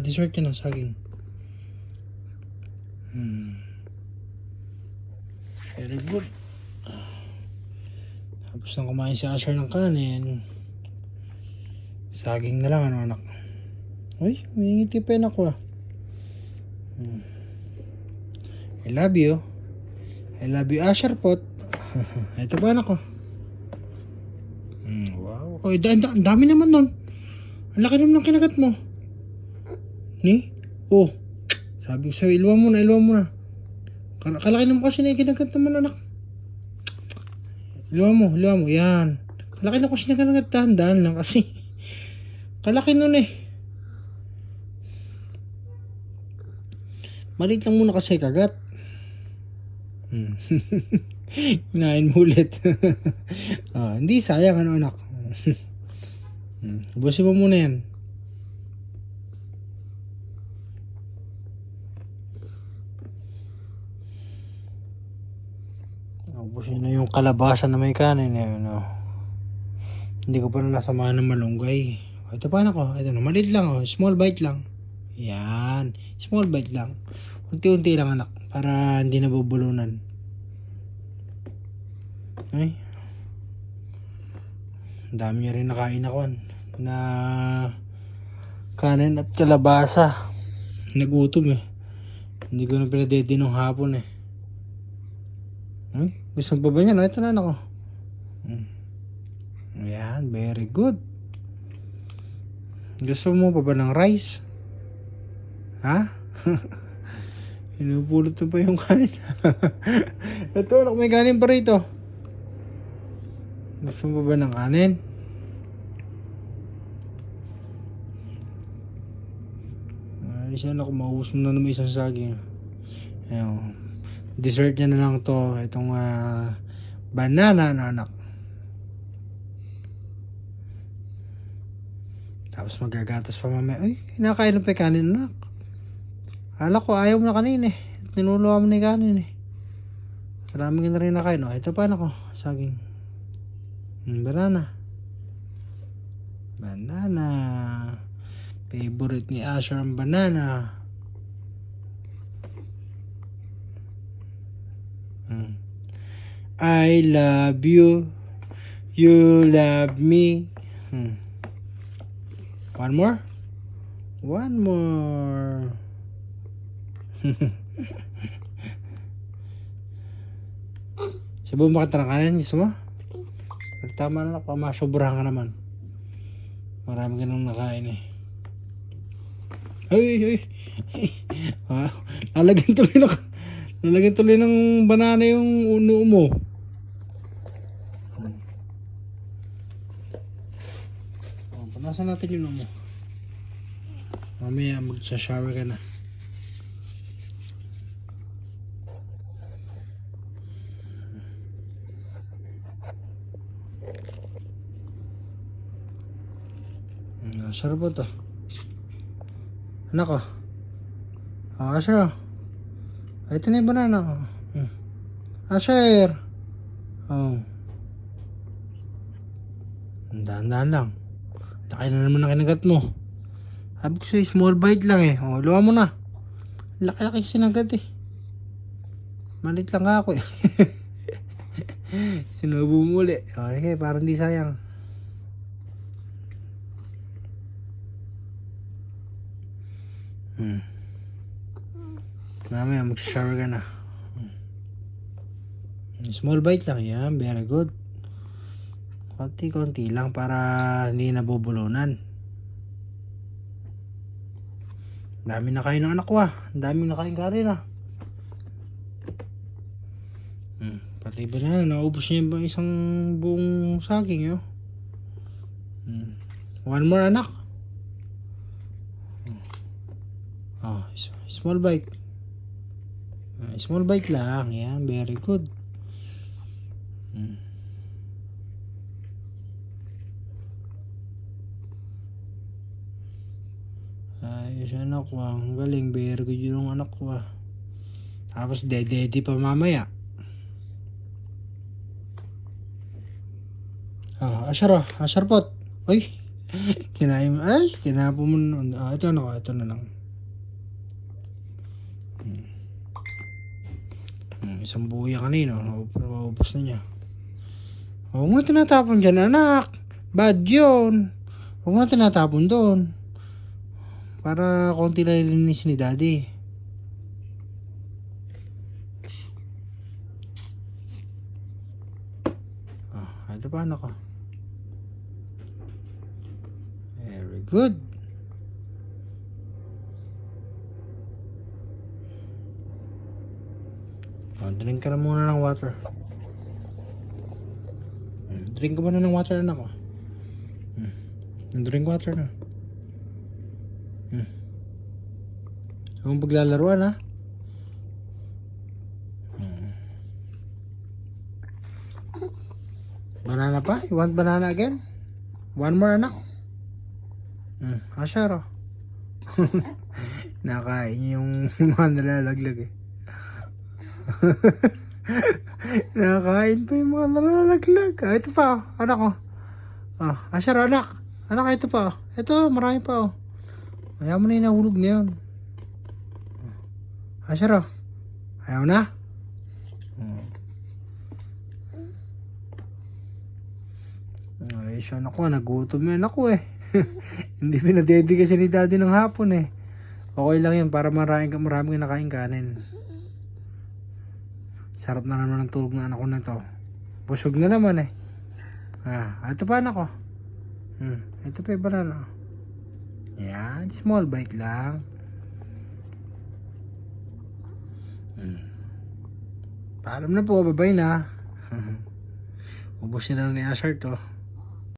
dessert ka na saging. Hmm. Very good. Tapos nang kumain si Asher ng kanin. Saging na lang ano anak. Uy, may ngiti pa yun ako ah. Hmm. I love you. I love you Asher pot. Ito ba anak ko? Hmm, wow. Oy, da, da, dami naman nun. Ang laki naman ng kinagat mo. Ni? Oh. Sabi ko sa'yo, iluwa mo na, iluwa mo na. Kal- Kalaki naman kasi na yung kinagat naman anak. Iluwa mo, iluwa mo. Yan. Kalaki na kasi na kinagat. Dahan-dahan lang kasi. Kalaki nun eh. Maliit lang muna kasi kagat. Hmm. Kinain mo ulit. ah, hindi sayang ano anak. hmm. Ubusin mo muna yan. Ubusin na yung kalabasa na may kanin eh, ano. Hindi ko pa na nasamahan ng malunggay. Ito pa na ko. Ito na, maliit lang oh. Small bite lang. Yan. Small bite lang. Unti-unti lang anak. Para hindi nabubulunan. Ay. Dami niya rin nakain ako na kanin at kalabasa. Nagutom eh. Hindi ko na pinadede nung hapon eh. Ay, gusto mo ba niya? No? Ito na ako. Hmm. Ayan, very good. Gusto mo pa ba ng rice? Ha? Inupulot mo pa yung kanin. Ito, anak, may kanin pa rito. Gusto mo pa ba ng kanin? Ay, siya na kumaubos mo na naman isang saging. Ayun. Dessert niya na lang to. Itong ah, banana na anak. Tapos magagatas pa mamaya. Ay, kinakain ng pa yung kanin anak. Hala ko, ayaw mo na kanin eh. Tinuluwa mo na yung kanin eh. Marami na rin nakain. Oh, ito pa anak ko. Saging. Hmm, banana. Banana. Favorite ni Asher ang banana. Hmm. I love you. You love me. Hmm. One more? One more. Sabi mo bakit ng kanin? Gusto mo? Pero tama na pa, masobrahan ka naman. Marami ka nang nakain eh. Ay, ay, ay. lalagyan tuloy ng lalagyan tuloy ng banana yung uno mo. Oh, punasan natin yung uno mo. Mamaya magsa-shower ka na. Hmm, sarap po to. Anak ko. Ah, Asher. Ay, ito na yung banana. Oh. Hmm. Asher. Oh. Dahan-dahan lang. Laki na naman ang kinagat mo. Sabi ko sa'yo, small bite lang eh. Oh, luwa mo na. Laki-laki sinagat eh. Malit lang ako eh. Sinubo mo uli. Okay, parang di sayang. Hmm. Mamaya mag-shower ka na. Hmm. Small bite lang yan. Very good. Konti-konti lang para hindi nabubulunan. Dami na kayo ng anak ko ah. Dami na kayo karin ah. Hmm. Pati ba na, naubos niya ba isang buong saging yun? Hmm. One more anak. Oh, small bite. Ah, small bite lang. Yan, very good. Hmm. Ayos anak ko. Ang galing. Very good yung anak ko ah. Tapos dededi pa mamaya. Ah, asyar ah. Asyar pot. Uy. Kinain mo. Ay, kinapon mo. Ah, ito ano ko. Ito na lang. Hmm. Hmm, isang buya kanina. Maubos na niya. Huwag mo na tinatapon dyan, anak. Bad yun. Huwag mo na tinatapon doon. Para konti lang linisin ni daddy. Ah, ito pa anak ko. Very good. Ah, drink ka na muna ng water. Hmm, Drink ka muna ng water anak ko. Hmm. Drink water na. Hmm. Mong paglalaruan ha. Hmm. Banana pa? You want banana again? One more anak? Hmm. Asyaro. Nakain yung mga nalalaglag eh. Nakain pa yung mga nalalaglag. Ah, ito pa, oh. anak ko. Ah, asyaro anak. Anak, ito pa. oh. Ito, marami pa oh. Ayaw mo na yung nahulog na yun. Asyaro. Ayaw na? Hmm. Ay, siya ako, nagutom yan ako eh. Hindi pinadedi kasi ni daddy ng hapon eh. Okay lang yun para maraming, maraming nakain kanin. Sarap na naman ang tulog ng anak ko na to. Busog na naman eh. Ah, ito pa anak ko. Hmm, ito pa yung banana. Yan, small bite lang. Hmm. Paalam na po, babay na. Ubus na lang ni Asher to.